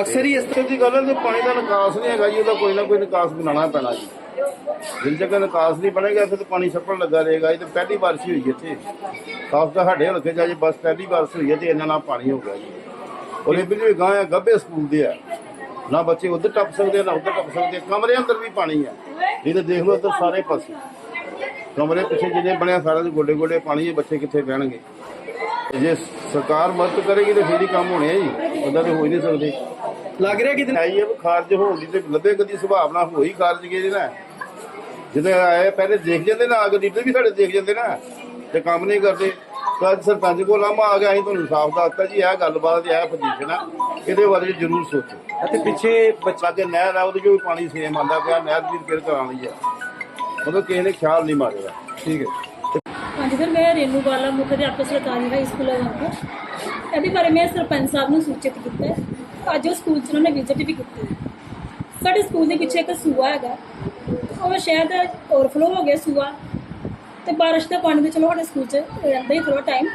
ਅਕਸਰ ਹੀ ਇਸ ਤਰ੍ਹਾਂ ਦੀ ਗੱਲ ਹੈ ਕਿ ਪਾਣੀ ਦਾ ਨਿਕਾਸ ਨਹੀਂ ਹੈਗਾ ਜੀ, ਉਹਦਾ ਕੋਈ ਨਾ ਕੋਈ ਨਿਕਾਸ ਬਣਾਉਣਾ ਪੈਣਾ ਜੀ। ਜਿੰਨ ਤੱਕ ਨਿਕਾਸ ਨਹੀਂ ਬਣੇਗਾ, ਫਿਰ ਪਾਣੀ ਛੱਪਣ ਲੱਗਾ ਰਹੇਗਾ। ਇਹ ਤਾਂ ਪਹਿਲੀ ਬਾਰਿਸ਼ ਹੋਈ ਇੱਥੇ। ਖਾਸ ਤਾਂ ਸਾਡੇ ਹਲਕੇ 'ਚ ਅਜੇ ਬਸ ਪਹਿਲੀ ਬਾਰਿਸ਼ ਹੋਈ ਹੈ ਤੇ ਇੰਨਾ ਨਾਲ ਪਾਣੀ ਹੋ ਗਿਆ ਜੀ। ਔਰ ਇਹ ਵੀ ਗਾਂ ਆ, ਗੱਭੇ ਸਕੂਲ ਦੇ ਆ। ਨਾ ਬੱਚੇ ਉੱਧਰ ਟੱਪ ਸਕਦੇ, ਨਾ ਉੱਧਰ ਟੱਪ ਸਕਦੇ ਆ। ਕਮਰੇ ਅੰਦਰ ਵੀ ਪਾਣੀ ਆ। ਇਹ ਤਾਂ ਦੇਖ ਲਓ, ਇੱਧਰ ਸਾਰੇ ਪਾਸੇ। ਕਮਰੇ ਪਿੱਛੇ ਜਿਹਨੇ ਬਣਿਆ ਸਾਰਾ ਦੇ ਗੋਡੇ ਗੋਡੇ ਪਾਣੀ ਹੈ, ਬੱਚੇ ਕਿੱਥੇ ਬਹਿਣਗੇ? ਤੇ ਜੇ ਸਰਕਾਰ ਮਦਦ ਕਰੇਗੀ ਤਾਂ ਫੇਰ ਹੀ ਕੰਮ ਹੋਣੇ ਆ ਜੀ। ਉਹਦਾ ਤੇ ਹੋ ਹੀ ਨਹੀਂ ਸਕਦੇ। ਲੱਗ ਰਿਹਾ ਕਿ ਆਈ ਹੈ ਵੀ ਖਾਰਜ ਹੋਣ ਦੀ ਤੇ ਲੱਭੇ ਕਦੀ ਸੁਭਾਵਨਾ ਹੋਈ ਖਾਰਜ ਗਏ ਜੀ ਨਾ ਜਦੋਂ ਆਏ ਪਹਿਲੇ ਦੇਖ ਜਾਂਦੇ ਨਾ ਅਗਰ ਲੀਡਰ ਵੀ ਸਾਡੇ ਦੇਖ ਜਾਂਦੇ ਨਾ ਤੇ ਕੰਮ ਨਹੀਂ ਕਰਦੇ। ਅੱਜ ਸਰਪੰਚ ਕੋਲ ਆਮਾ ਆ ਗਿਆ ਅਸੀਂ ਤੁਹਾਨੂੰ ਸਾਫ਼ ਦੱਸਤਾ ਜੀ ਇਹ ਗੱਲਬਾਤ ਇਹ ਪੋਜੀਸ਼ਨ ਆ ਇਹਦੇ ਬਾਰੇ ਜ਼ਰੂਰ ਸੋਚੋ। ਅਤੇ ਪਿੱਛੇ ਬੱਚਾ ਕੇ ਨਹਿਰ ਆ ਉਹਦੇ ਵੀ ਪਾਣੀ ਸੇਮ ਆਉਂਦਾ ਪਿਆ ਨਹਿਰ ਦੀ ਰਿਪੇਅਰ ਕਰਾਉਣੀ ਆ। ਮਤਲਬ ਕਿਸੇ ਨੇ ਖਿਆਲ ਨਹੀਂ ਮਾਰਿਆ। ਠੀਕ ਹੈ। ਹਾਂਜੀ ਸਰ ਮੈਂ ਰੇਨੂ ਬਾਲਾ ਮੁੱਖ ਅਧਿਆਪਕ ਸਰਕਾਰੀ ਹਾਈ ਸਕੂਲ ਅਗੰਪੁਰ ਇਹਦੇ ਬਾਰੇ ਮੈਂ ਸਰਪੰਚ ਸਾਹਿਬ ਨੂੰ ਸੂਚਿਤ ਕੀਤਾ ਅੱਜ ਉਹ ਸਕੂਲ 'ਚ ਉਹਨਾਂ ਨੇ ਵਿਜ਼ਿਟ ਵੀ ਕੀਤੀ ਸਾਡੇ ਸਕੂਲ ਦੇ ਪਿੱਛੇ ਇੱਕ ਸੂਆ ਹੈਗਾ। ਉਹ ਸ਼ਾਇਦ ਓਵਰਫਲੋ ਹੋ ਗਿਆ ਸੂਆ। ਤੇ ਬਾਰਿਸ਼ ਦਾ ਪਾਣੀ ਤੇ ਚਲੋ ਸਾਡੇ ਸਕੂਲ 'ਚ ਰਹਿੰਦਾ ਹੀ ਥੋੜਾ ਟਾਈਮ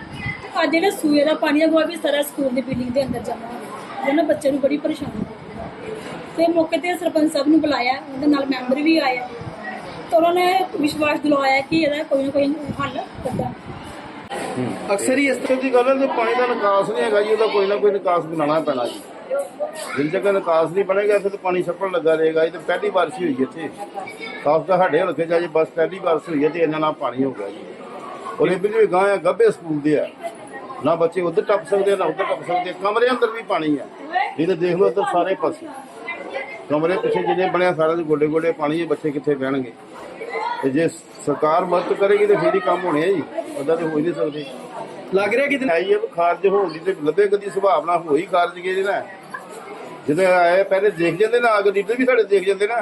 ਅੱਜ ਜਿਹੜਾ ਸੂਏ ਦਾ ਪਾਣੀ ਦਾ ਉਹ ਵੀ ਸਾਰਾ ਸਕੂਲ ਦੀ ਬਿਲਡਿੰਗ ਦੇ ਅੰਦਰ ਜਮ੍ਹਾਂ ਹੋ ਗਿਆ ਜਿਹਨਾਂ ਬੱਚਿਆਂ ਨੂੰ ਬੜੀ ਪਰੇਸ਼ਾਨੀ। ਹੋਈ ਤੇ ਮੌਕੇ ਤੇ ਸਰਪੰਚ ਸਾਹਿਬ ਨੂੰ ਬੁਲਾਇਆ। ਉਹਦੇ ਨਾਲ ਮੈਂਬਰ ਵੀ ਆਇਆ ਤਾਂ ਉਹਨਾਂ ਨੇ ਵਿਸ਼ਵਾਸ ਦਿਲਾਇਆ ਕਿ ਇਹਦਾ ਕੋਈ ਨਾ ਕੋਈ ਹੱਲ ਕੱਢਾ ਅਕਸਰ ਹੀ ਇਸ ਇਸ ਦੀ ਗੱਲ ਹੈ ਕਿ ਪਾਣੀ ਦਾ ਨਿਕਾਸ ਨਹੀਂ ਹੈਗਾ ਜੀ, ਉਹਦਾ ਕੋਈ ਨਾ ਕੋਈ ਨਿਕਾਸ ਬਣਾਉਣਾ ਪੈਣਾ ਜੀ। ਜਿੰਨ ਤੱਕ ਨਿਕਾਸ ਨਹੀਂ ਬਣੇਗਾ, ਫਿਰ ਪਾਣੀ ਛੱਪਣ ਲੱਗਾ ਰਹੇਗਾ। ਇਹ ਤਾਂ ਪਹਿਲੀ ਬਾਰਿਸ਼ ਹੋਈ ਇੱਥੇ। ਖਾਸ ਤਾਂ ਸਾਡੇ ਹਲਕੇ 'ਚ ਅਜੇ ਬਸ ਪਹਿਲੀ ਬਾਰਿਸ਼ ਹੋਈ ਹੈ ਤੇ ਇੰਨਾ ਨਾਲ ਪਾਣੀ ਹੋ ਗਿਆ ਜੀ। ਔਰ ਇਹ ਵੀ ਗਾਂ ਆ, ਗੱਭੇ ਸਕੂਲ ਦੇ ਆ। ਨਾ ਬੱਚੇ ਉਧਰ ਟੱਪ ਸਕਦੇ ਨਾ ਉੱਧਰ ਟੱਪ ਸਕਦੇ ਕਮਰੇ ਅੰਦਰ ਵੀ ਪਾਣੀ ਆ। ਇਹ ਤਾਂ ਦੇਖ ਲਓ ਇੱਧਰ ਸਾਰੇ ਪਾਸੇ। ਕਮਰੇ ਪਿੱਛੇ ਜਿਹਨੇ ਬਣਿਆ ਸਾਰਾ ਦੇ ਗੋਡੇ ਗੋਡੇ ਪਾਣੀ ਹੈ ਬੱਚੇ ਕਿੱਥੇ ਬਹਿਣਗੇ ਤੇ ਜੇ ਸਰਕਾਰ ਮਦਦ ਕਰੇਗੀ ਤਾਂ ਫੇਰ ਹੀ ਕੰਮ ਹੋਣੇ ਆ ਜੀ। ਉਹਦਾ ਤੇ ਹੋ ਹੀ ਨਹੀਂ ਸਕਦੇ। ਲੱਗ ਰਿਹਾ ਕਿ ਆਈ ਹੈ ਖਾਰਜ ਹੋਣ ਦੀ ਤੇ ਲੱਭੇ ਕਦੀ ਸੁਭਾਵਨਾ ਹੋਈ ਖਾਰਜ ਗਏ ਨਾ ਜਦੋਂ ਆਏ ਪਹਿਲੇ ਦੇਖ ਜਾਂਦੇ ਨਾ ਅਗਰ ਲੀਡਰ ਵੀ ਸਾਡੇ ਦੇਖ ਜਾਂਦੇ ਨਾ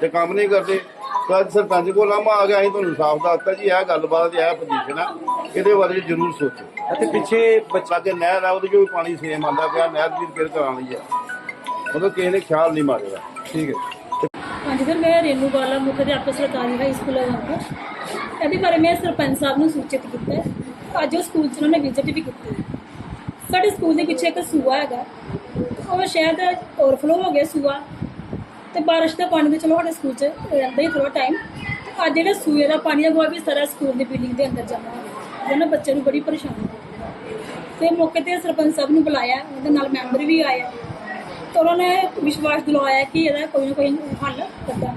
ਤੇ ਕੰਮ ਨਹੀਂ ਕਰਦੇ। ਤਾਂ ਅੱਜ ਸਰਪੰਚ ਕੋਲ ਆਮਾ ਆ ਗਿਆ ਅਸੀਂ ਤੁਹਾਨੂੰ ਸਾਫ਼ ਦੱਸਤਾ ਜੀ ਇਹ ਗੱਲਬਾਤ ਇਹ ਪੋਜੀਸ਼ਨ ਆ। ਇਹਦੇ ਬਾਰੇ ਜ਼ਰੂਰ ਸੋਚੋ। ਅਤੇ ਪਿੱਛੇ ਬੱਚਾ ਬੱਚਾ ਕੇ ਨਹਿਰ ਆ ਉਹਦੇ ਚੋਂ ਵੀ ਪਾਣੀ ਸੇਮ ਆਉਂਦਾ ਪਿਆ ਨਹਿਰ ਦੀ ਰਿਪੇਅਰ ਕਰਾਉਣੀ ਆ। ਮਤਲਬ ਕਿਸੇ ਨੇ ਖਿਆਲ ਨਹੀਂ ਮਾਰਿਆ। ਠੀਕ ਹੈ। ਹਾਂਜੀ ਸਰ ਮੈਂ ਰੇਨੂ ਬਾਲਾ ਮੁੱਖ ਅਧਿਆਪਕ ਸਰਕਾਰੀ ਹਾਈ ਸਕੂਲ ਅਗੰਪੁਰ ਇਹਦੇ ਬਾਰੇ ਮੈਂ ਸਰਪੰਚ ਸਾਹਿਬ ਨੂੰ ਸੂਚਿਤ ਕੀਤਾ ਹੈ। ਅੱਜ ਉਹ ਸਕੂਲ 'ਚ ਉਹਨਾਂ ਨੇ ਵਿਜ਼ਿਟ ਵੀ ਕੀਤੀ। ਸਾਡੇ ਸਕੂਲ ਦੇ ਪਿੱਛੇ ਇੱਕ ਸੂਆ ਹੈਗਾ। ਉਹ ਸ਼ਾਇਦ ਓਵਰਫਲੋ ਹੋ ਗਿਆ ਸੂਆ। ਤੇ ਬਾਰਿਸ਼ ਦਾ ਪਾਣੀ ਤੇ ਚਲੋ ਸਾਡੇ ਸਕੂਲ 'ਚ ਰਹਿੰਦਾ ਹੀ ਥੋੜਾ ਟਾਈਮ ਅੱਜ ਜਿਹੜਾ ਸੂਏ ਦਾ ਪਾਣੀ ਹੈ ਉਹ ਵੀ ਸਾਰਾ ਸਕੂਲ ਦੀ ਬਿਲਡਿੰਗ ਦੇ ਅੰਦਰ ਜਮ੍ਹਾਂ ਹੋ ਗਿਆ ਜਿਹਨਾਂ ਬੱਚਿਆਂ ਨੂੰ ਬੜੀ ਪਰੇਸ਼ਾਨੀ। ਹੋਈ ਤੇ ਮੌਕੇ ਤੇ ਸਰਪੰਚ ਸਾਹਿਬ ਨੂੰ ਬੁਲਾਇਆ। ਉਹਦੇ ਨਾਲ ਮੈਂਬਰ ਵੀ ਆਏ। ਆ। ਤਾਂ ਉਹਨਾਂ ਨੇ ਵਿਸ਼ਵਾਸ ਦਿਲਾਇਆ ਕਿ ਇਹਦਾ ਕੋਈ ਨਾ ਕੋਈ ਹੱਲ ਕੱਢਾ